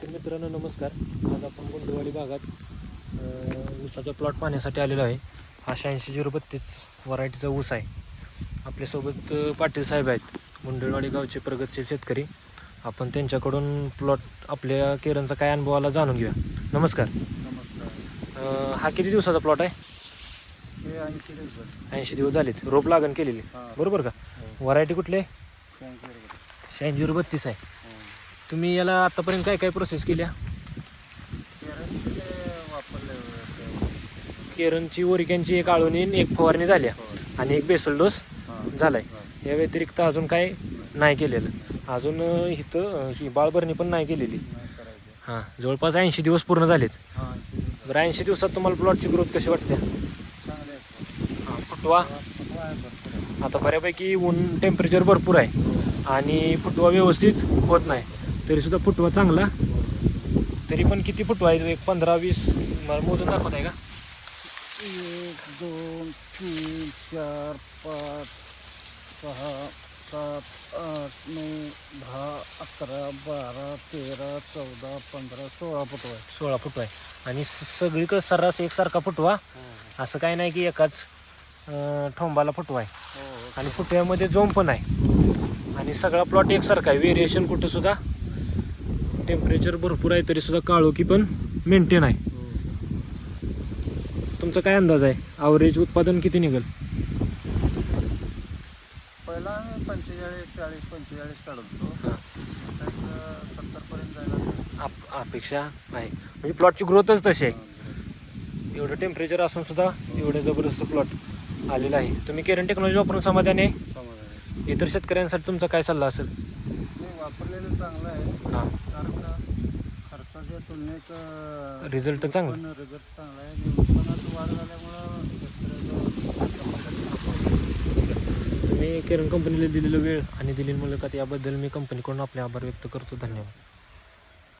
शेतकरी मित्रांनो नमस्कार. आज आपण गुंडवाडी भागात ऊसाचा प्लॉट पाहण्यासाठी आलेलो आहे. हा शहाऐंशी झिरो बत्तीस व्हरायटीचा ऊस आहे. आपल्यासोबत पाटील साहेब आहेत. गुंडवाडी गावचे प्रगतशील शेतकरी. आपण त्यांच्याकडून प्लॉट आपल्या केरनचा काय अनुभव आला जाणून घेऊया. नमस्कार. नमस्कार. हा किती दिवसाचा प्लॉट आहे? हे ऐंशी दिवस झालेत. रोप लागण केलेली. हां. बरोबर का? व्हरायटी कुठली आहे? शहाऐंशी झिरो बत्तीस आहे. हो. तुम्ही याला आतापर्यंत काय काय प्रोसेस केल्या? केरनची ओरिकॅनची एक आळवणी एक फवारणी झाल्या. आणि एक बेसल डोस झालाय. या व्यतिरिक्त अजून काय नाही केलेलं. अजून इथं ही बाळभरणी पण नाही केलेली. हां जवळपास ऐंशी दिवस पूर्ण झालेच बरं ऐंशी दिवसात तुम्हाला प्लॉटची ग्रोथ कशी वाटते? हां फुटवा. आता बऱ्यापैकी ऊन टेम्परेचर भरपूर आहे. आणि फुटवा व्यवस्थित होत नाही. तरीसुद्धा फुटवा चांगला. तरी पण किती फुटवा आहे? एक पंधरा वीस मला मोजून दाखवत आहे का? एक दोन तीन चार पाच सहा सात आठ नऊ दहा अकरा बारा तेरा चौदा पंधरा सोळा फुटवा आहे. सोळा फुटवा आहे. आणि स- सगळीकडे सर्रास एकसारखा फुटवा असं काही नाही की एकाच अं, ठोंबाला फुटवा आहे. हो, आणि फुटव्यामध्ये जोम पण आहे. आणि सगळा प्लॉट एकसारखा आहे. व्हेरिएशन कुठं सुद्धा? टेम्परेचर भरपूर आहे तरी सुद्धा काळोखी पण मेंटेन आहे. तुमचा काय अंदाज आहे? ॲव्हरेज उत्पादन किती निघेल? पहिला पंचेचाळीस चाळीस पंचेचाळीस काढत. होतो. सत्तर पर्यंत जायला आप अपेक्षा आहे. म्हणजे प्लॉटची ग्रोथच तशी आहे. एवढं टेम्परेचर असून सुद्धा एवढं जबरदस्त प्लॉट आलेला आहे. तुम्ही केरन टेक्नॉलॉजी वापरून समाधानी आहे? इतर शेतकऱ्यांसाठी तुमचा काय सल्ला असेल? नाही वापरलेलं चांगलं आहे. हां. तुलनेत रिझल्ट चांगला. उत्पन्न रिझल्ट चांगला आहे. आणि उत्पन्नात वाढ झाल्यामुळं शेतकऱ्याचं तुम्ही केरन कंपनीला दिलेला वेळ आणि दिलेली मुलाखत याबद्दल मी कंपनीकडून आपले आभार व्यक्त करतो. धन्यवाद.